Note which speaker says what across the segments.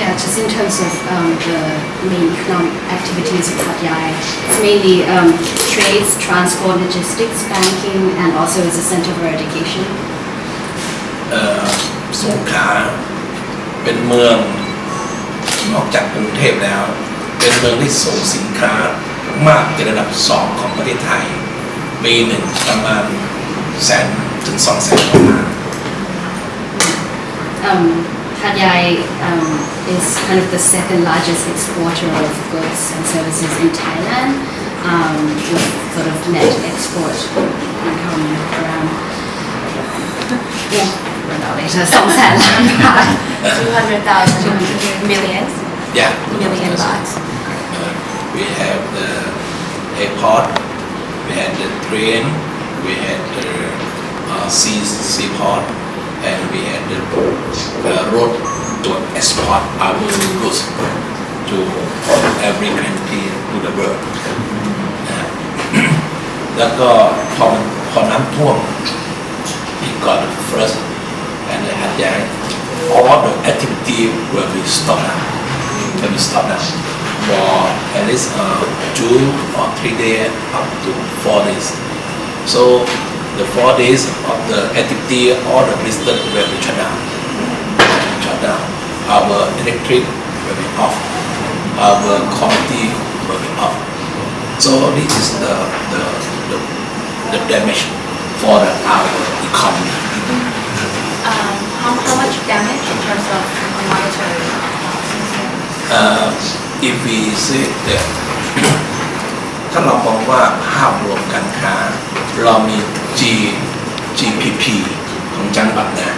Speaker 1: Yeah, just in terms of um, the main economic activities of Hat Yai, it's mainly um, trades, transport, logistics, banking, and also as a center for education.
Speaker 2: เอ่อสงขลาเป็นเมืองนอกจากกรุงเทพแล้ว เป็นเมืองที่ส่งสินค้ามากเป็นระดับสองของประเทศไทยปีหนึ่งประมาณแสนถึงสองแสนล้าน
Speaker 1: Um, Hatyai um, is kind of the second largest exporter of goods and services in Thailand, um, with sort of net export income around yeah, we're later,
Speaker 3: 200,000 million,
Speaker 2: Yeah.
Speaker 3: million baht.
Speaker 2: Uh, we have the airport, we had the train, we had the uh, sea seaport, and we had the uh, road to export our goods to every country to the world. นะฮะ แล้วก็พอมันพอน้ำท่วม it got first and the หัดใหญ่ all the activity will be stopped now will be stopped now for at least uh, two or three days up to four days so the four days of the activity all the business will be shut down. Shut down. Our electric will be off. Our community will be off. So this is the the the, the damage for the, our economy.
Speaker 3: Um, how, how much damage in terms of monetary uh,
Speaker 2: uh, if we say that ถ้าเรามองว่าภาพรวมการค้า เรามี G GPP ของจังหวัดนะ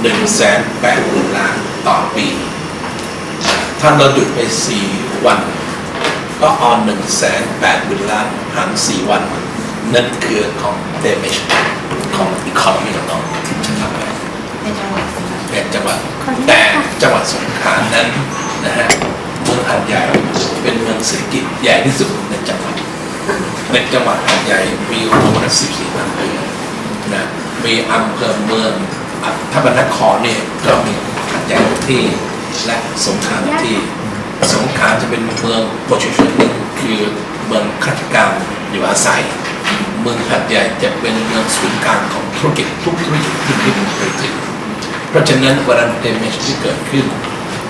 Speaker 2: หนึ่งแสนแปดหมื่นล้านต่อปี ถ้าเราหยุดไป4วัน ก็ออนหนึ่งแสนแปดหมื่นล้านหาร4วัน นั่นคือของ damage ของ economy ของเราจะทำไป
Speaker 3: ในจังหวัดสงขลา
Speaker 2: เป็นจังหวัดแต่จังหวัดสงขลานั้นนะฮะเมืองหาดใหญ่เป็นเมืองเศรษฐกิจใหญ่ที่สุดในจังหวัด ในจังหวัดใหญ่มีรวมกัน14อำเภอนะมีอำเภอเมืองอะถ้านนครเนี่ยก็มีหาดใหญ่ที่และสงขลาที่สงขลาจะเป็นเมืองโปรชุชนหนึ่งคือเมืองข้าราชการอยู่อาศัย เมืองหาดใหญ่จะเป็นเมืองศูนย์กลางของธุรกิจทุกธุรกิจที่ที่ผมเคยถึงเพราะฉะนั้นเวลาเดเมจที่เกิดขึ้น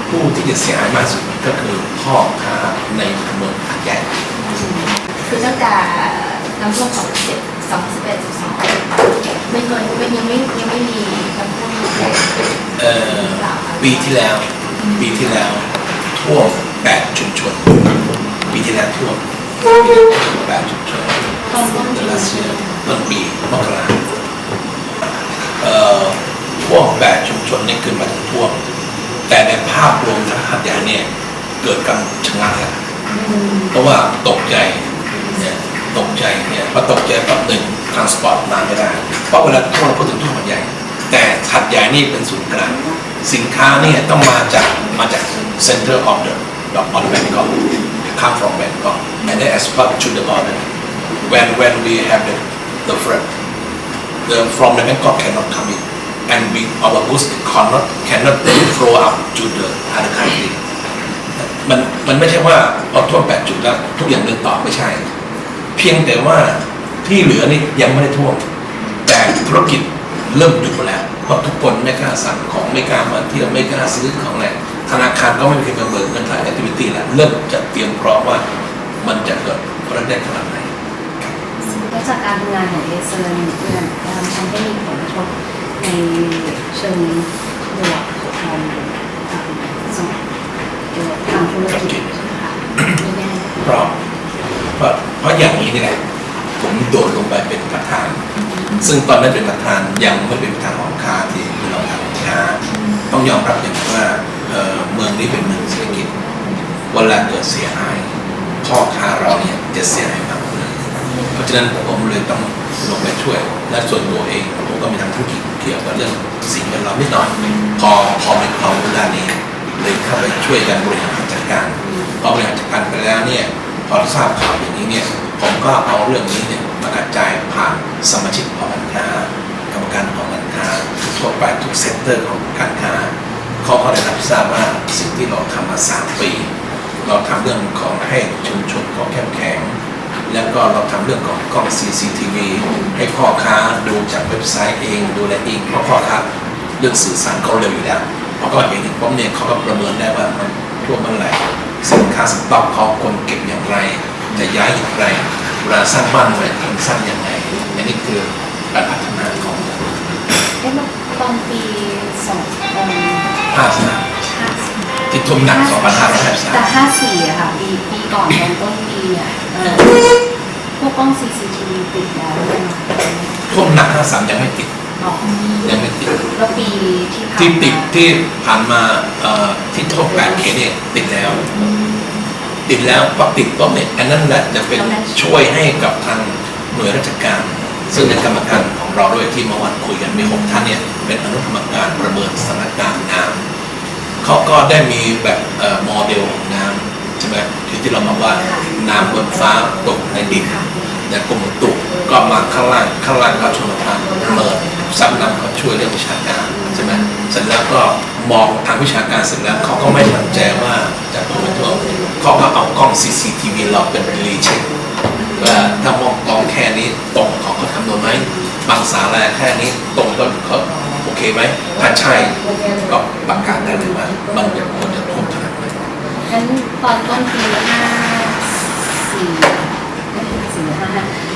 Speaker 2: ผู้ที่จะเสียหายมากสุดก็คือพ่อค้าในเมืองหาดใหญ่
Speaker 3: คือตั้งแต่น้ำท่วมสองสิบสองสิบเอ็ดสองไม่เคยไม่ยังไม่ยังไม่มีน้ำท่วมใหญ่
Speaker 2: เอ่อปีที่แล้ว ปีที่แล้วท่วมแปดชุมชน ปีที่แล้วท่วมแปดชุมชน
Speaker 3: ตอนต้น
Speaker 2: เดื
Speaker 3: ปี
Speaker 2: อนรัสเซียต้นปีมกราเอ่อท่วมแปดชุมชนนี่คือหมาถึงท่วม แต่ในภาพรวมทางหาดใหญ่เนี่ยเกิดการชะงักแล้วเพราะว่าตกใจ ตกใจเนี่ยพอตกใจปั๊บหนึ่งทางสปอร์ตมาไม่ได้เพราะเวลาทั่วเราพูดถึงทั่วหัดใหญ่ แต่หัดใหญ่นี่เป็นศูนย์กลางสินค้าเนี่ยต้องมาจากมาจาก center of the of the Bangkok come from Bangkok and then export to the border when when we have the the freight the from the Bangkok cannot come in and we our goods cannot cannot flow up to the other country มันมันไม่ใช่ว่าพอท่วมแปดจุดแล้วทุกอย่างเดินต่อไม่ใช่ เพียงแต่ว่าที่เหลือนี่ยังไม่ได้ท่วม แต่ธุรกิจเริ่มหยุดหมดแล้วเพราะทุกคนไม่กล้าสั่งของไม่กล้ามาเที่ยวไม่กล้าซื้อของแหละธนาคารก็ไม่มีใครมาเบิกเงินถ่ายแอคทิวิตี้แล้วเริ่มจะเตรียมพร้อมว่ามันจะเกิดประเด็นขนาดไหน
Speaker 1: แล้วจากการทำงานของเอเซอร์เนี่ยมันทำให้มีผลกระทบในเชิงบวกของอ่าสมเกี่ยวกับทางธุรกิจค่ะไม่แน่
Speaker 2: เพราะเพราะเพ ราะอย่างนี้นี่แหละผมโดดลงไปเป็นประธาน ซึ่งตอนนั้นเป็นประธานยังไม่เป็นประธานของค้าที่เราทำค้าต้องยอมรับอย่างว่าเมืองนี้เป็นเมืองเศรษฐกิจเวลาเกิดเสียหายพ่อค้าเราเนี่ยจะเสียหายมากเพราะฉะนั้นผมเลยต้องลงไปช่วย และส่วนตัวเองผมก็มีทำธุรกิจเกี่ยวกับเรื่องสิ่งแวดล้อมนิดหน่อยพอพอมีความรู้ด้านนี้เลยเข้าไปช่วยกันบริหารจัดการพอบริหารจัดการไปแล้วเนี่ย พอทราบข่าวอย่างนี้เนี่ยผมก็เอาเรื่องนี้เนี่ยมากระจายผ่านสมาชิกหอการค้ากรรมการหอการค้าทั่วไปทุกเซกเตอร์ของการค้าเขาก็ได้รับทราบว่าสิ่งที่เราทำมาสามปี เราทำเรื่องของให้ชุมชนของเข้มแข็งแล้วก็เราทำเรื่องของกล้อง CCTV ให้พ่อค้าดูจากเว็บไซต์เองดูแลเองเพราะพ่อค้าเรื่องสื่อสารเขาเร็วอยู่แล้วเพราะก็เห็นถึงป๊อมเนี่ยเขาก็ประเมินได้ว่ามันทั่วเมื่อไหร่ สินค้าสต็อกเขาคนเก็บอย่างไร จะย้ายอย่างไรเวลาสร้างบ้านใหม่คนสร้างยังไงอันนี้คือการพัฒนาของ
Speaker 1: เตอนปีสองเอิ่ม
Speaker 2: ภาสามที่ทุ่มหนัก
Speaker 1: แต่
Speaker 2: 2,553
Speaker 1: ห้าสี่อะค่ะปีปีก่อนตอนต้นปีเนี่ยเอ่อพวกกล้อง CCTV ติดแล้วยัง
Speaker 2: ท่วมหนัก53ยังไม่ติด ยังไม่ติด
Speaker 1: แล้วปีที่ผ่าน
Speaker 2: ที่ติด
Speaker 1: มา
Speaker 2: ที่ผ่านมาเอ่อที่ท่วม8เขตเนี่ยติดแล้วติดแล้วพอติดปุ๊บเนี่ยอันนั้นแหละจะเป็นช่วยให้กับทางหน่วยราชการ ซึ่งเป็นกรรมการของเราด้วยที่เมื่อวันคุยกันมีหกท่านเนี่ยเป็นอนุกรรมการประเมินสถานการณ์น้ำเขาก็ได้มีแบบเอ่อโมเดลของน้ำใช่ไหมที่ที่เราบอกว่าน้ำบนฟ้าตกในดิน แต่กรมอุตุก็มาข้างล่างข้างล่างก็ชนประทานเมินซับน้ำเขาช่วยเรื่องวิชาการใช่ไหมเสร็จแล้วก็มองทางวิชาการเสร็จแล้วเขาก็ไม่มั่นใจว่าจะถูกไม่ถูกเขาก็เอากล้อง CCTV เราเป็นรีเช็คว่าถ้ามองกล้องแค่นี้ตรงของเขาคำนวณไหมบางสาราแค่นี้ตรงก็เขาโอเคไหมถ้าใช่ก็ประกาศได้เลยว่ามันจะควรจะท่วมขนาดไหน
Speaker 1: งั้นตอนต้นปีห้าสี่ไม่ใช่สี่ห้าห้าเอิ่ม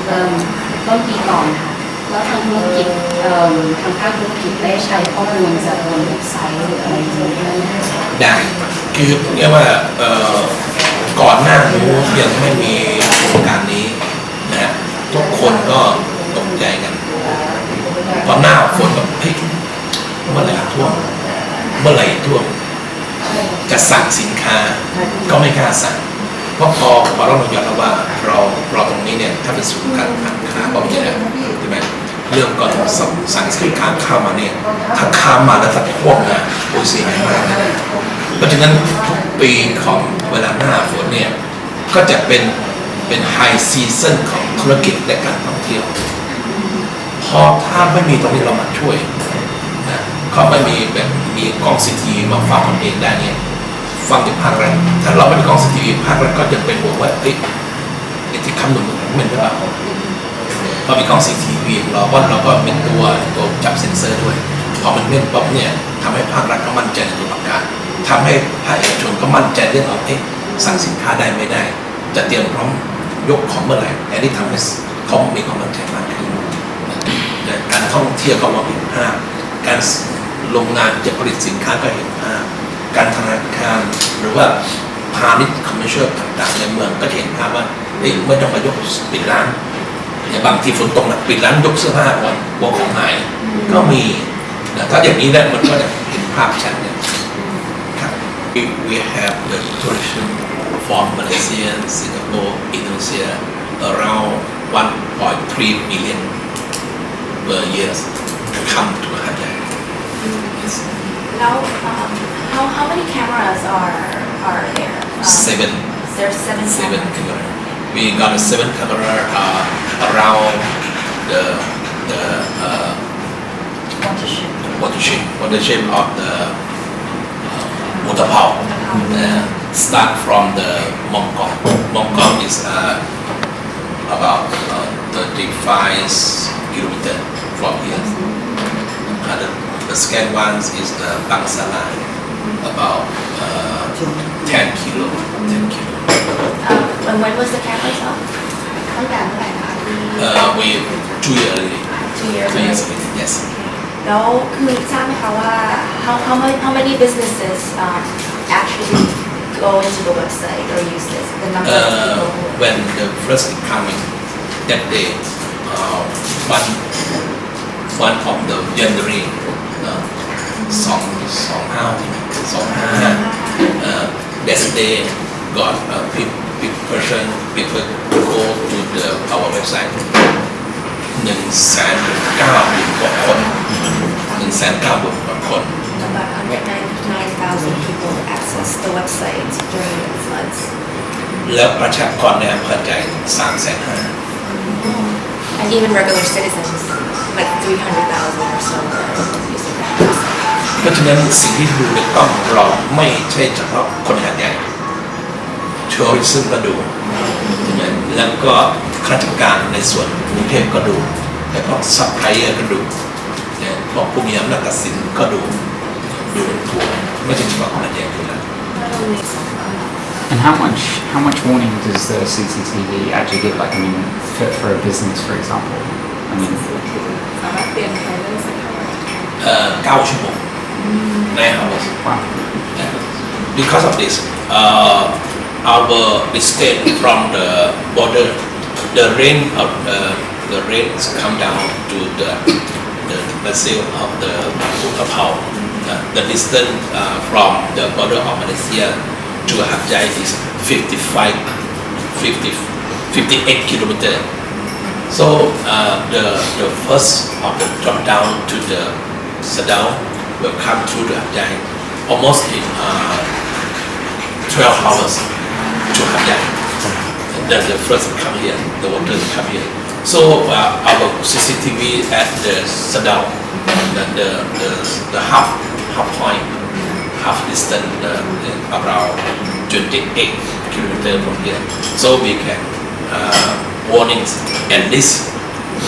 Speaker 1: ต้นปีก่อนค่ะแล้วทางธุรกิจเอิ่มทางภาคธุรกิจได้ใช้ข้อมูลจากบนเว็บไซต์หรืออะไรอย่างเงี้ยไหมคะ
Speaker 2: ได้คือเรียกว่าเอ่อก่อนหน้านู้ยังไม่มีโครงการนี้นะฮะทุกคนก็ตกใจกันพอนหน้าฝนแบบเฮ้ยเมื่อไหร่ท่วมเมื่อไหร่ท่วมจะสั่งสินค้าก็ไม่กล้าสั่ง เพราะพอพอเรายอมรับว่าเราเราตรงนี้เนี่ยถ้าเป็นศูนย์การค้าก็มีแล้วใช่ไหมเรื่องก่อนสั่งสั่งสินค้าเข้ามาเนี่ยถ้าข้ามมาแล้วถ้าท่วมนะโอ้ยเสียหายมากเพราะฉะนั้นทุกปีของเวลาหน้าฝนเนี่ยก็จะเป็นเป็นไฮซีซันของธุรกิจและการท่องเที่ยวพอถ้าไม่มีตรงนี้เรามาช่วยนะเขาไม่มีแบบมีกองซีทีมาฟังคนเองได้เนี่ย ฟังจากภาครัฐถ้าเราไม่มีกองซีทีภาครัฐก็จะเป็นห่วงว่าเฮ้ยไอ้ที่คำนวณมันเป็นหรือเปล่าพอมีกล้องซีทีวีเราก็เราก็เป็นตัวตัวจับเซ็นเซอร์ด้วย พอมันเม่นปั๊บเนี่ยทำให้ภาครัฐก็มั่นใจในตัวประกันทำให้ภาคเอกชนก็มั่นใจเรื่องของเอ๊ะสั่งสินค้าได้ไม่ได้ จะเตรียมพร้อมยกของเมื่อไหร่อันนี้ทำให้เขามีความมั่นใจมากขึ้นการท่องเที่ยวก็มองเห็นภาพ การโรงงานจะผลิตสินค้าก็เห็นภาพ การธนาคารหรือว่าพาณิชย์คอมเมอร์เชียลต่างๆในเมืองก็จะเห็นภาพว่าเฮ้ยไม่ต้องมายกปิดร้านเนี่ยบางทีฝนตกหนักปิดร้านยกเสื้อผ้าก่อนกลัวของหายก็มีนะถ้าอย่างนี้เนี่ยมันก็จะเห็นภาพชัดเนี่ยครับ we we have the tourism from Malaysia Singapore Indonesia around 1.3 million per year come to Hanoi yes.
Speaker 3: Now, um, how, how many cameras are are there? Um,
Speaker 2: seven
Speaker 3: There's seven.
Speaker 2: seven
Speaker 3: cameras.
Speaker 2: camera. We got a seven camera uh, around the the uh,
Speaker 3: Watershed.
Speaker 2: watershed watershed of the uh, waterfall. Uh, start from the Mongkok. Mongkok is uh, about uh, 35 kilometers from here. Uh, the, the second one is the Bangsala, about uh, 10 kilo. 10 kilo.
Speaker 3: Um, and when was the cameras up? ตั้งแต่เมื่อไหร่คะ
Speaker 2: Uh, we two years early.
Speaker 3: two years
Speaker 2: Two years
Speaker 3: ago.
Speaker 2: early. Yes.
Speaker 3: แล้วคือทราบไหมคะว่า how how many how many businesses um, actually go into the website or use this the number of
Speaker 2: Uh,
Speaker 3: people who
Speaker 2: when the first coming that day, uh, one one of the January, uh, สองสองห้าสองห้า uh, that day got a big big person people go to the our website หนึ่งแสนเก้าหมื่นกว่าคนหนึ่งแสนเก้าหมื่นกว่าคน
Speaker 3: about 199,000 people access the website during the floods
Speaker 2: แล้วประชากรในอำเภอใจสามแสนห้า
Speaker 3: and even regular citizens like 300,000 or so are using that website
Speaker 2: เพราะฉะนั้นสิ่งที่ดูในกล้องของเราไม่ใช่เฉพาะคนหาดใหญ่ทัวริซึมก็ดูใช่ไหมแล้วก็ข้าราชการในส่วนกรุงเทพก็ดูแล้วก็ซัพพลายเออร์ก็ดูเนี่ยพวกผู้มีอำนาจตัดสินก็ดูดูทั่วไม่ใช่เฉพาะคนหาดใหญ่ดูนะ
Speaker 4: And how much how much warning does the CCTV actually give? Like, I mean, for, for a business, for example. I mean,
Speaker 5: สามารถเปลี่ยนใครได้สักเท่าไหร่
Speaker 2: เอ่อเก้าชั่วโมง ใน hours. Because of this uh, our mistake from the border the rain of the the rains come down to the the vessel of the Utapao uh, the distance uh, from the border of Malaysia to Hat is 55 50 58 kilometer. So uh, the the first of the drop down to the Sadao will come through the Yai almost in uh, 12 hours to Hat Yai. That's the first come here, the water come here. So uh, our CCTV at the Sadao, the, the, the, the half, half point, half distance, uh, around 28 kilometer from here. So we can uh, warnings at least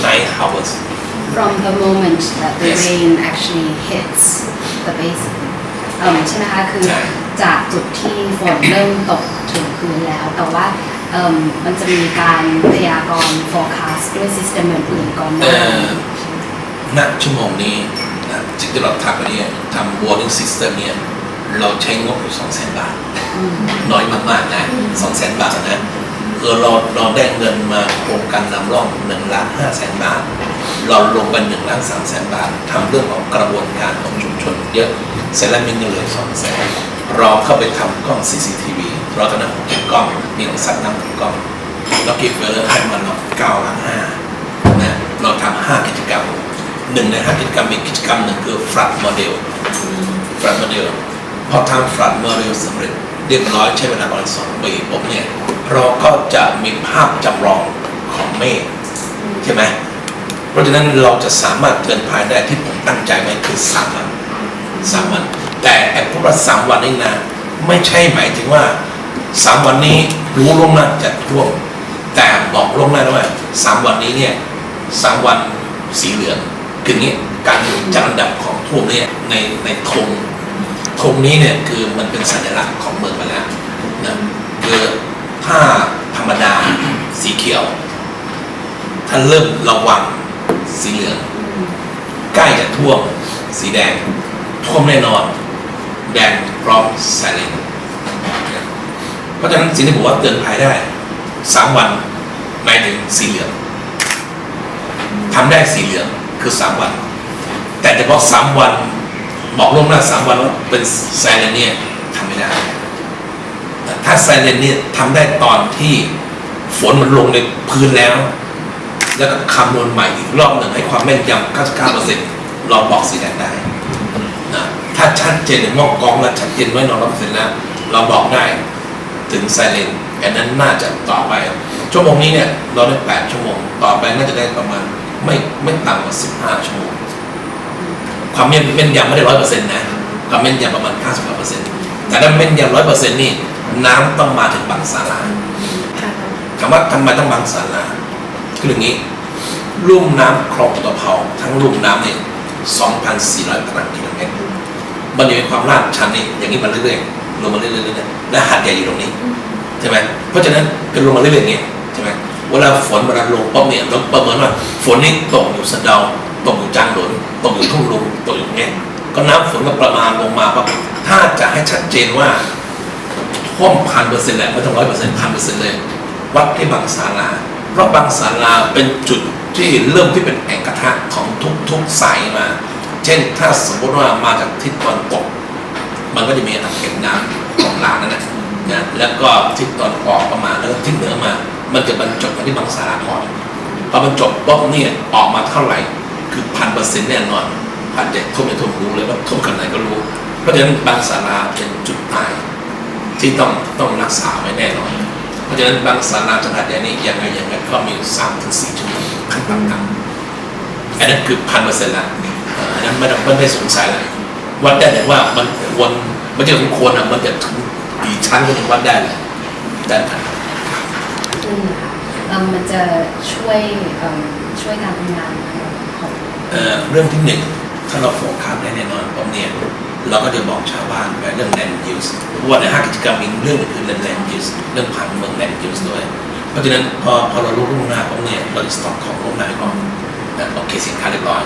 Speaker 2: 9 hours.
Speaker 1: From the moment that the
Speaker 2: Yes.
Speaker 1: rain actually hits the basin เอ่อใช่ไหมคะคือ
Speaker 2: ใช่
Speaker 1: จากจุดที่ฝนเริ่มตกถึงพื้นแล้ว แต่ว่าเอิ่มมันจะมีการพยากรณ์ forecast ด้วย system อื่นๆก่อนหน้า
Speaker 2: เอ่อณชั่วโมงนี้นะสิ่งที่เราทำกันเนี่ยทำ warning system เนี่ยเราใช้งบอยู่สองแสนบาท น้อยมากๆนะสองแสนบาทนะ คือเราเราได้เงินมาโครงการนำร่องหนึ่งล้านห้าแสนบาท เราลงไปหนึ่งล้านสามแสนบาททำเรื่องของกระบวนการของชุมชนเยอะเสร็จแล้วมีเงินเหลือสองแสนเราเข้าไปทำกล้อง CCTV เราตอนนั้นผมเก็บกล้องมีของสัตว์นั่งกับกล้องเราเก็บเงินให้มันเราเก้าล้านห้านะเราทำห้ากิจกรรมหนึ่งในห้ากิจกรรมมีกิจกรรมหนึ่งคือ flat model flat model พอทำ flat model สำเร็จ เรียบร้อยใช้เวลาประมาณสองปีผมเนี่ยเราก็จะมีภาพจำลองของเมฆใช่ไหมเพราะฉะนั้นเราจะสามารถเตือนภัยได้ที่ผมตั้งใจไว้คือสามวันสามวัน แต่ไอ้พวกว่าสามวันนี่นะไม่ใช่หมายถึงว่าสามวันนี้รู้ล่วงหน้าจะท่วมแต่บอกล่วงหน้าด้วยว่าสามวันนี้เนี่ยสามวันสีเหลืองคืออย่างนี้การจัดอันดับของท่วมเนี่ยในในธง ธงนี้เนี่ยคือมันเป็นสัญลักษณ์ของเมืองมาแล้วนะคือถ้าธรรมดาสีเขียวถ้านเริ่มระวังสีเหลือง ใกล้จะท่วมสีแดง ท่วมแน่นอน แดงพร้อมไซเรนเพราะฉะนั้นสิ่งที่ผมว่าเตือนภัยได้สามวันหมายถึงสีเหลืองทำได้สีเหลืองคือสามวัน แต่เฉพาะสามวัน บอกล่วงหน้าสามวันว่าเป็นไซเรนเนี่ยทำไม่ได้ ถ้าไซเรนเนี่ยทำได้ตอนที่ฝนมันลงในพื้นแล้ว แล้วก็คำนวณใหม่อีกรอบหนึ่งให้ความแม่นยำ99%เราบอกสีแดงได้นะถ้าชัดเจนในมอกกองแล้วชัดเจนไว้นอนร้อยเปอร์เซ็นต์แล้ว เราบอกได้ถึงไซเลนอันนั้นน่าจะต่อไป ชั่วโมงนี้เนี่ยเราได้ 8 ชั่วโมง ต่อไปน่าจะได้ประมาณไม่ไม่ต่ำกว่า 15 ชั่วโมง ความแม่นแม่นยำไม่ได้ร้อยเปอร์เซ็นต์นะความแม่นยำประมาณ90เปอร์เซ็นต์แต่ถ้าแม่นยำร้อยเปอร์เซ็นต์นี่น้ำต้องมาถึงบางสาราคำว่าทำไมต้องบางสาราคืออย่างนี้ลุ่มน้ำคลองตะเภาทั้งลุ่มน้ำเนี่ย2,400ตารางกิโลเมตรมันจะมีความลาดชันนี่อย่างนี้มาเรื่อยๆลงมาเรื่อยๆเรื่อยๆและหาดใหญ่อยู่ตรงนี้ใช่ไหมเพราะฉะนั้นเป็นลงมาเรื่อยๆอย่างนี้ใช่ไหมเวลาฝนเวลาลงปั๊บเนี่ยเราประเมินว่าฝนนี่ตกอยู่สะเดา ตกอยู่จางหลนตกอยู่ทุ่งลุงตกอยู่เนี้ยก็น้ำฝนก็ประมาณลงมาปั๊บถ้าจะให้ชัดเจนว่าท่วมพันเปอร์เซ็นต์แหละไม่ต้องร้อยเปอร์เซ็นต์พันเปอร์เซ็นต์เลยวัดที่บางศาลาเพราะบางศาลาเป็นจุดที่เริ่มที่เป็นแอ่งกระทะของทุกๆสายมา เช่นถ้าสมมติว่ามาจากทิศตะวันตก มันก็จะมีอ่างเก็บน้ำของลานนั่นแหละนะแล้วก็ทิศตะวันออกประมาณแล้วก็ทิศเหนือมา มันจะบรรจบกันที่บางศาลาก่อนพอบรรจบปุ๊บเนี่ยออกมาเท่าไหร่ คือพันเปอร์เซ็นต์แน่นอนพันเจ็ดทุ่มไม่ทุ่มรู้เลยว่าทุ่มขนาดไหนก็รู้ เพราะฉะนั้นบางศาลาเป็นจุดตาย ที่ต้องต้องรักษาไว้แน่นอน เพราะฉะนั้นบางสาราจังหวัดใหญ่นี่ยังไงยังไงก็มีสามถึงสี่ชั่วโมงขั้นต่ำๆอันนั้นคือพันเปอร์เซ็นต์ละเอ่ออันนั้นไม่ต้องไม่ได้สงสัยเลยวัดได้เลยว่ามันควรมันจะสมควรอะมันจะถึงกี่ชั้นก็ถึงวัดได้เลยได้ครับ
Speaker 1: ขึ้นค่ะอืมมันจะช่วยช่วยการทำงาน
Speaker 2: เเรื่องที่หนึ่งถ้าเราโฟกัสได้แน่นอนผมเนี่ยเราก็จะบอกชาวบ้านไปเรื่อง land use เพราะว่าในห้ากิจกรรมมีเรื่องคือเรื่อง land use เรื่องผังเมือง land use ด้วย เพราะฉะนั้นพอพอเรารู้ล่วงหน้าผมเนี่ยเราจะสต็อกของล่วงหน้าให้ก่อนโอเคสินค้าเรียบร้อย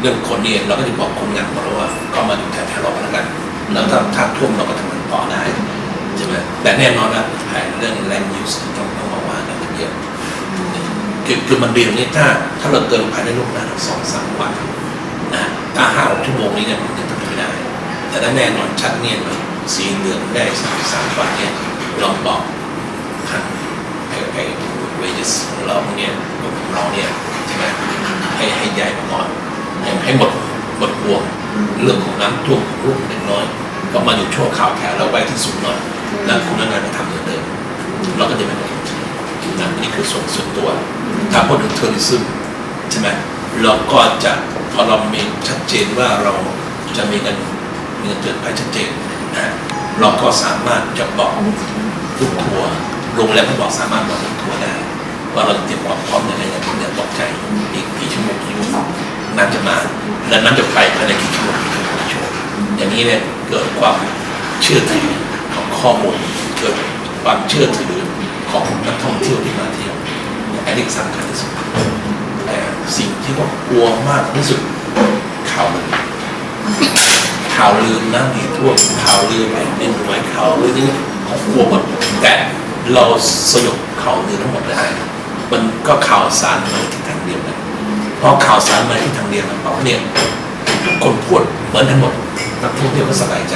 Speaker 2: เรื่องคนเนี่ยเราก็จะบอกคนงานของเราว่าก็มาอยู่แถวๆเราแล้วกันแล้วถ้าถ้าท่วมเราก็ทำมันต่อได้ใช่ไหมแต่แน่นอนนะแผนเรื่อง land use ต้องต้องมาว่ากันเยอะ คือคือมันเรียนนี่ถ้าถ้าเราเกินภายในล่วงหน้าสองสามวันนะถ้าห้าหกชั่วโมงนี้เนี่ยมันจะทำไม่ได้ แต่ถ้าแน่นอนชัดเนี่ยนสีเหลืองได้สามสามวันเนี่ยลองบอกทางไอ้ไอ้เวจสของเราเนี่ยของเราเนี่ยใช่ไหมให้ให้ใหญ่มาก่อนให้ให้หมดหมดห่วงเรื่องของน้ำท่วมของลูกเล็กน้อย ก็มาอยู่ชั่วคราวแถวเราไว้ที่สูงหน่อยแล้วคุณงานก็ทำเหมือนเดิมเราก็จะไม่ต้อง นะนี่คือส่วนส่วนตัว ถ้าพูดถึงเทอริซึมใช่ไหมเราก็จะพอเรามีชัดเจนว่าเราจะมีเงินมีเงินเดือนภายชัดเจนนะเราก็สามารถจะบอกลูกทัวร์โรงแรมก็บอกสามารถบอกลูกทัวร์ได้ว่าเราเตรียมความพร้อมยังไงอย่างที่เนี่ยบอกใจอีกกี่ชั่วโมงกี่ชั่วโมงน้ำจะมาและน้ำจะไปภายในกี่ชั่วโมงกี่ชั่วโมงกี่ชั่วโมงอย่างนี้เนี่ยเกิดความเชื่อถือของข้อมูลเกิดความเชื่อถือ ของนักท่องเที่ยวที่มาเที่ยวอันนี้สำคัญที่สุดแต่สิ่งที่ก็กลัวมากที่สุดข่าวลือข่าวลือน้ำดีทั่วข่าวลือแผ่นดินไหวข่าวลือนี่เขากลัวหมดแต่เราสยบข่าวลือทั้งหมดได้มันก็ข่าวสารมาที่ทางเดียวกันเพราะข่าวสารมาที่ทางเดียวกันเพราะเนี่ยทุกคนพูดเหมือนกันหมดนักท่องเที่ยวก็สบายใจ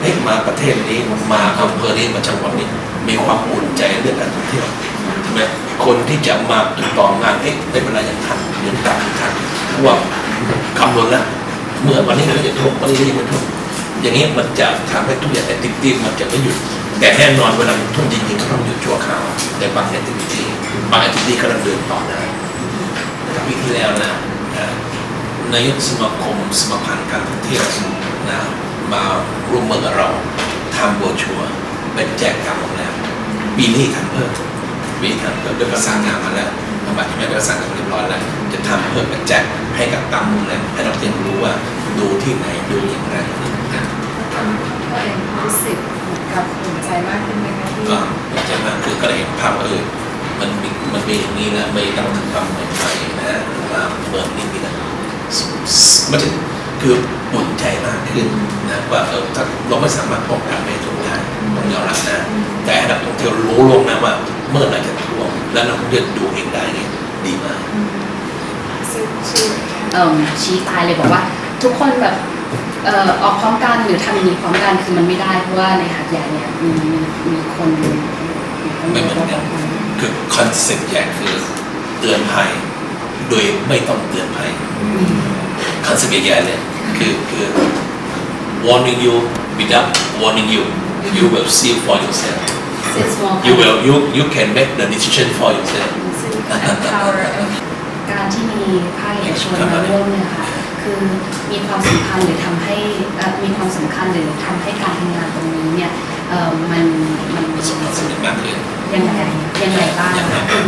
Speaker 2: เฮ้ยมาประเทศนี้มาอำเภอนี้มาจังหวัดนี้ มีความอุ่นใจเรื่องการท่องเที่ยวใช่ไหมคนที่จะมาติดต่องานเอ๊ะได้เวลาอย่างทันเดือนกลับทันว่าคำนวณแล้วเมื่อวันนี้เราจะท่วมวันนี้เราจะไม่ท่วมอย่างนี้มันจะทำให้ทุกอย่างแต่ติดติมันจะไม่หยุด แต่แน่นอนเวลามันท่วมจริงๆก็ต้องหยุดชั่วคราวในบางแอคทิวิตี้บางแอคทิวิตี้ก็ดำเนินต่อได้กับปีที่แล้วนะนะนายกสมาคมสมาพันธ์การท่องเที่ยวนะมาร่วมมือกับเราทำโบชัวเป็นแจกตามโรงแรม ปีนี้ทำเพิ่มมีทำเพิ่มด้วยประสานงานมาแล้วทำบัตรที่ไม่ได้ประสานงานเรียบร้อยแล้วจะทำเพิ่มเป็นแจกให้กับตามโรงแรมให้นักเรียนรู้ว่าดูที่ไหนดูอย่างไรนะ
Speaker 5: ทำให้ตัวเองรู้สึกกับอุ่นใจมากขึ้นไหมคะที่
Speaker 2: ก็ดีใจมากคือก็ได้เห็นภาพว่าเออมันมีมันมีอย่างนี้นะไม่ต้องถึงความใหม่ๆนะว่าเมืองนี้มีนะมันจะคืออุ่นใจมากขึ้นนะว่าเออถ้าเราไม่สามารถป้องกันไม่ทุ ได้ต้องยอมรับนะ แต่ให้นักท่องเที่ยวรู้ล่วงหนะว่า เมื่อไหร่จะท่วมและนักท่องเที่ยวดูเองได้เนี่ยดีมาก
Speaker 5: ซึ่งชื่อ
Speaker 1: เอิ่มชี้ตายเลยบอกว่า ทุกคนแบบเอ่อออกพร้อมกันหรือทำอย่างนี้พร้อมกันคือมันไม่ได้เพราะว่าในหาดใหญ่เนี่ยมีมีมีคนมีคน
Speaker 2: ไม่เหมือนกันคือคอนเซ็ปต์ใหญ่คือเตือนภัยโดยไม่ต้องเตือนภัยคอนเซ็ปต์ใหญ่ๆเลยคือคือ warning you without warning you you will see for yourself
Speaker 1: It's more
Speaker 2: you will you you can make the decision for yourself
Speaker 5: ซึ่ง empower
Speaker 1: การที่มีภาคเอกชนมาร่วมเนี่ยค่ะคือมีความสำคัญหรือทำให้เอ่อมีความสำคัญหรือทำให้การทำงานตรงนี้เนี่ยเอ่อมันมัน
Speaker 2: ประสบความสำเร็จมากขึ้น
Speaker 1: ยังไงยังไงบ้างคะคือ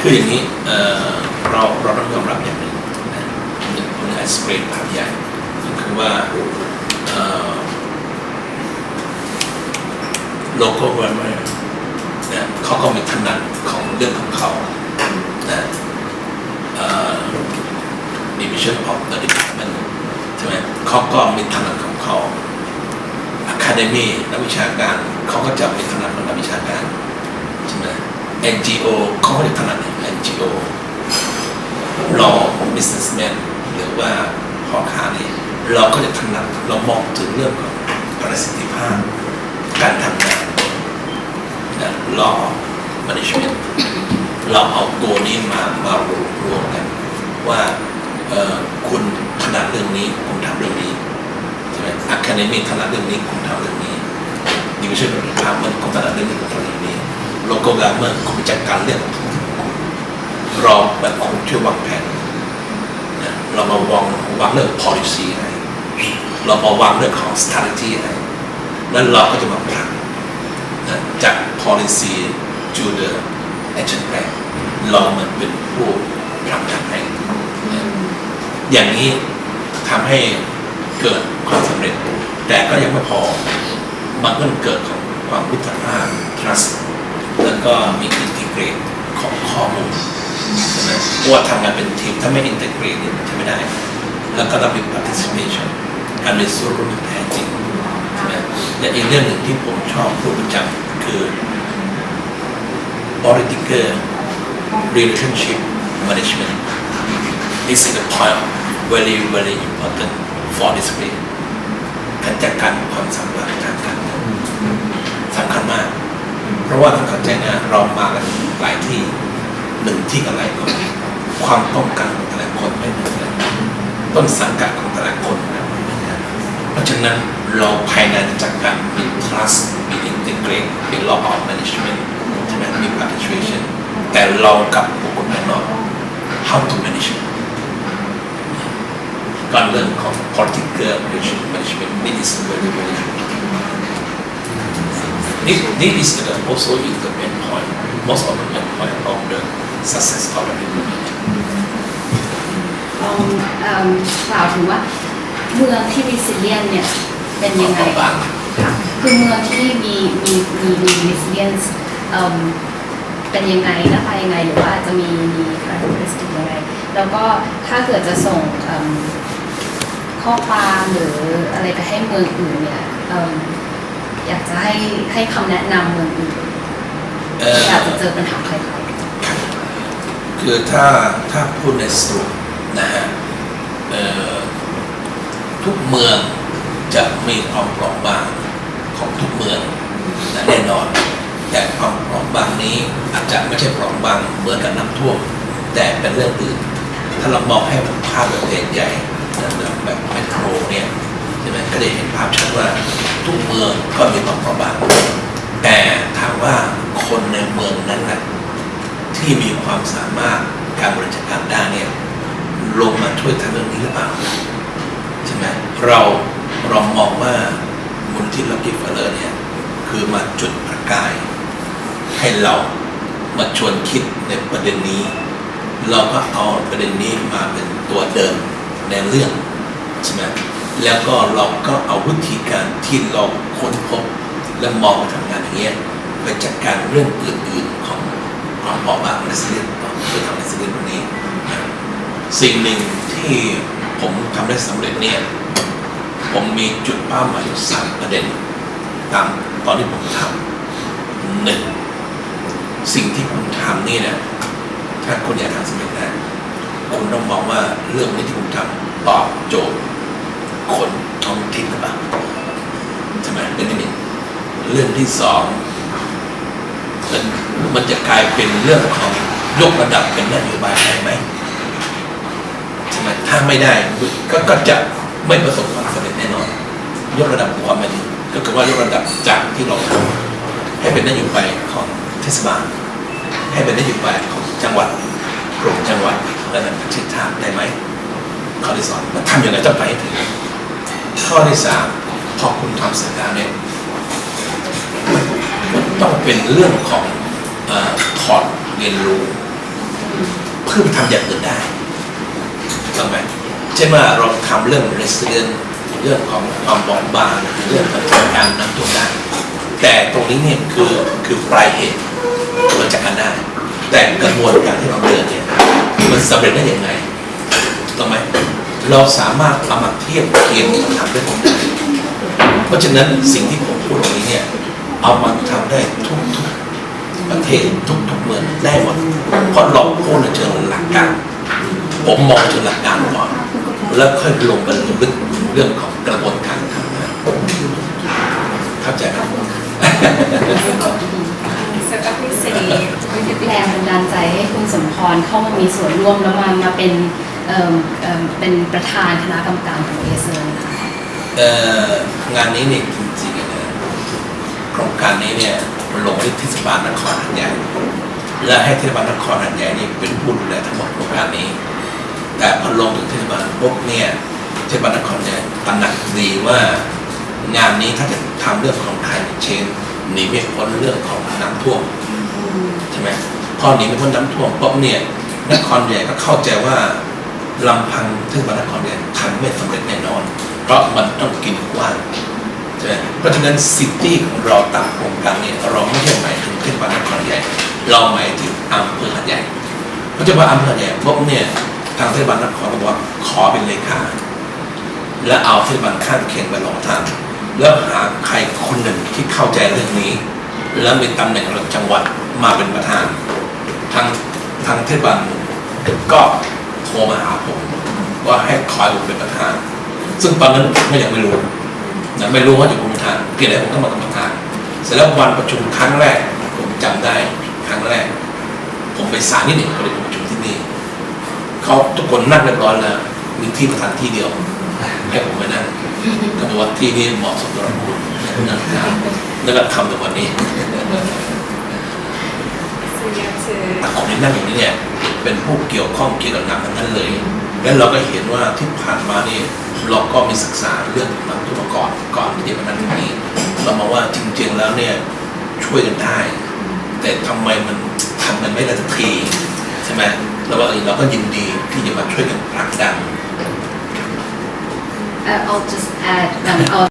Speaker 2: คืออย่างนี้เอ่อเราเราต้องยอมรับอย่างหนึ่งนะหนึ่งคนไอสเปรนภาพใหญ่ก็คือว่า เอ่อ local government นะเขาก็มีถนัดของเรื่องของเขานะเอ่อ division of the department ใช่ไหมเขาก็มีถนัดของเขา academy นักวิชาการเขาก็จะมีถนัดของนักวิชาการใช่ไหม NGO เขาก็จะถนัดใน NGO law businessman หรือว่าพ่อค้านี่เราก็จะถนัดเรามองถึงเรื่องของประสิทธิภาพ การทำงาน นะ law management เราเอาตัวนี้มามารวมรวมกัน ว่าเอ่อคุณถนัดเรื่องนี้คุณทำเรื่องนี้ใช่ไหม academy ถนัดเรื่องนี้คุณทำเรื่องนี้ division of department คุณถนัดเรื่องนี้คุณทำเรื่องนี้ local government คุณจัดการเรื่องของคุณเราแบบคุณช่วยวางแผนนะเรามาวางวางเรื่อง policy ให้เรามาวางเรื่องของ strategy นะแล้วเราก็จะมาผลักนะ จาก policy to the action plan เราเหมือนเป็นผู้ผลักดันให้นะอย่างนี้ทำให้เกิดความสำเร็จ แต่ก็ยังไม่พอ มันก็เกิดของความรู้จักภาพ trust แล้วก็มี integrate ของข้อมูลใช่ไหมเพราะว่าทำงานเป็นทีมถ้าไม่ integrate เนี่ยมันจะไม่ได้ แล้วก็ต้องมี participation การมีส่วนร่วมอย่างแท้จริงใช่ไหม และอีกเรื่องหนึ่งที่ผมชอบพูดประจำคือ political relationship management this is the point very very important for this way การจัดการความสัมพันธ์ทางการเงินสำคัญมาก เพราะว่าต้องเข้าใจนเรามากันหลายที่หนึ่งที่กับหลายคนความต้องการของแต่ละคนไม่เหมือนกันต้นสังกัดของแต่ละคนไม่เหมือนกันเพราะฉะนั้น เราภายในจากการมี trust มี integrate มี law of management ใช่ไหมมี participation แต่เรากับบุคคลภายนอก how to manage การเรื่องของ political relationship management this is very very this, this is the, also is the main point most of the main point of the success of the implement
Speaker 1: ลองกล่าวถึงว่าเมืองที่ resilient เนี่ย เป็นยังไง
Speaker 2: บาง
Speaker 1: ค่ะคือเมืองที่มีมีมีมี resilience เอิ่มเป็นยังไงหน้าตายังไง หรือว่าจะมีมี characteristic ยังไง แล้วก็ถ้าเกิดจะส่งเอิ่มข้อความหรืออะไรไปให้เมืองอื่นเนี่ยเอิ่มอยากจะให้ให้คำแนะนำเมืองอื่น
Speaker 2: เอ่อ
Speaker 1: อยากจะเจอปัญหาคล้าย
Speaker 2: คือถ้าถ้าพูดในสรุปนะฮะเอ่อทุกเมือง จะมีความปราะบางของทุกเมืองนะแน่นอน แต่ความปราะบางนี้อาจจะไม่ใช่ปราะบางเหมือนกับน้ำท่วม แต่เป็นเรื่องอื่น ถ้าเรามองให้มันภาพแบบใหญ่แบบเมโทรเนี่ยใช่ไหมก็ได้เห็นภาพชัดว่าทุกเมืองก็มีความเปราะบางแต่ถามว่าคนในเมืองนั้นนะที่มีความสามารถการบริหารจัดการได้เนี่ยลงมาช่วยทำเรื่องนี้หรือเปล่าใช่ไหมเรา เรามองว่ามูลที่ลักกี้เฟลเลอร์เนี่ยคือมาจุดประกาย ให้เรามาชวนคิดในประเด็นนี้ เราก็เอาประเด็นนี้มาเป็นตัวเดิมในเรื่องใช่ไหมแล้วก็เราก็เอาวิธีการที่เราค้นพบและมองมาทำงานอย่างเงี้ยไปจัดการเรื่องอื่นๆของความเปราะบางในสิ่งเพื่อทำในสิ่งตรงนี้ สิ่งหนึ่งที่ผมทำได้สำเร็จเนี่ย ผมมีจุดเป้าหมายสามประเด็นตามตอนที่ผมทำหนึ่งสิ่งที่คุณทำนี่เนี่ยถ้าคุณอยากทำสำเร็จนะคุณต้องมองว่าเรื่องนี้ที่คุณทำตอบโจทย์คนท้องถิ่นหรือเปล่าใช่ไหมเรื่องที่หนึ่งเรื่องที่สองมันมันจะกลายเป็นเรื่องของยกระดับเป็นนโยบายได้ไหมใช่ไหมถ้าไม่ได้ก็ก็จะไม่ประสบความสำเร็จ แน่นอน ยกระดับความเป็นก็คือว่ายกระดับจากที่เราทำให้เป็นนโยบายของเทศบาล ให้เป็นนโยบายของจังหวัดกลุ่มจังหวัดระดับประเทศชาติได้ไหมข้อที่สองมันทำอยังไงต้องไปให้ถึงข้อที่สามพอคุณทำเสร็จแล้วเนี่ยมันต้องเป็นเรื่องของอถอดเรียนรู้เพื่อไปทำอย่างอื่นได้ถูกไหมเช่นว่าเราทำเรื่อง resident เรื่องของความบอบบางเรื่องของการน้ำท่วมได้แต่ตรงนี้เนี่ยคือคือปลายเหตุเราจัดการได้แต่กระบวนการที่เราเดินเนี่ยมันสำเร็จได้ยังไงถูกต้องไหมเราสามารถเอามาเทียบเทียมมาทำได้หมได้เพราะฉะนั้นสิ่งที่ผมพูดตรงนี้เนี่ยเอามาทำได้ทุกทุกประเทศทุกทุกเมืองได้หมดเพราะเราพูดในเชิงหลักการผมมองเชิงหลักการก่อน แล้วค่อยลงไปลึกเรื่องของ กระบวนการทำงานเข้าใจไหม
Speaker 5: สกัดพิเศษวิธี
Speaker 1: ๆแรงบันดาลใจให้คุณสมพรเข้ามามีส่วนร่วมแล้วมามาเป็นเอิ่มเอิ่มเป็นประธานคณะกรรมการของเอเซอร์นะคะ
Speaker 2: เอ่องานนี้เนี่ยจริงๆนะโครงการนี้เนี่ยมันลงที่เทศบาลนครหัดใหญ่และให้เทศบาลนครหัดใหญ่นี่เป็นผู้ดูแลทั้งหมดโครงการนี้ แต่พอลงถึงเทศบาลปุ๊บเนี่ย เทศบาลนครเนี่ยตระหนักดีว่างานนี้ถ้าจะทำเรื่องของ climate change หนีไม่พ้นเรื่องของน้ำท่วมใช่ไหมพอหนีไม่พ้นน้ำท่วมปุ๊บเนี่ยนครใหญ่ก็เข้าใจว่าลำพังเทศบาลนครใหญ่ทำไม่สำเร็จแน่นอน เพราะมันต้องกินกว้างใช่ไหมเพราะฉะนั้นซิตี้ของเราตามโครงการเนี่ยเราไม่ใช่หมายถึงเทศบาลนครใหญ่ เราหมายถึงอำเภอหัดใหญ่เพราะฉะนั้นอำเภอหัดใหญ่ปุ๊บเนี่ยทางเทศบาลนครบอกว่าขอเป็นเลขา และเอาเทศบาลข้างเคียงไปลองทำแล้วหาใครคนหนึ่งที่เข้าใจเรื่องนี้ แล้วมีตำแหน่งระดับจังหวัดมาเป็นประธานทางทางเทศบาลก็โทรมาหาผมว่าให้คอยผมเป็นประธาน ซึ่งตอนนั้นผมก็ยังไม่รู้นะไม่รู้ว่าจะเป็นประธานเพียงแต่ผมต้องมาเป็นประธาน เสร็จแล้ววันประชุมครั้งแรกผมจำได้ครั้งแรก ผมไปสารนิดหนึ่งพอดีผมประชุมที่นี่เขาทุกคนนั่งเรียบร้อยแล้วมีที่ประธานที่เดียว ให้ผมไปนั่งก็บอกว่าที่นี่เหมาะสมสำหรับคุณนะครับแล้วก็ทำในวันนี้แต่คนที่นั่งอย่างนี้เนี่ยเป็นผู้เกี่ยวข้องเกี่ยวกับน้ำทั้งนั้นเลย และเราก็เห็นว่าที่ผ่านมานี่เราก็มีศึกษาเรื่องน้ำท่วมมาก่อนก่อนที่จะมานั่งนี่เรามาว่าจริง ๆ แล้วเนี่ยช่วยกันได้ แต่ทำไมมันทำกันไม่ได้สักทีใช่ไหมเราว่าเออเราก็ยินดีที่จะมาช่วยกันผลักดัน
Speaker 1: Uh, I'll just add, um,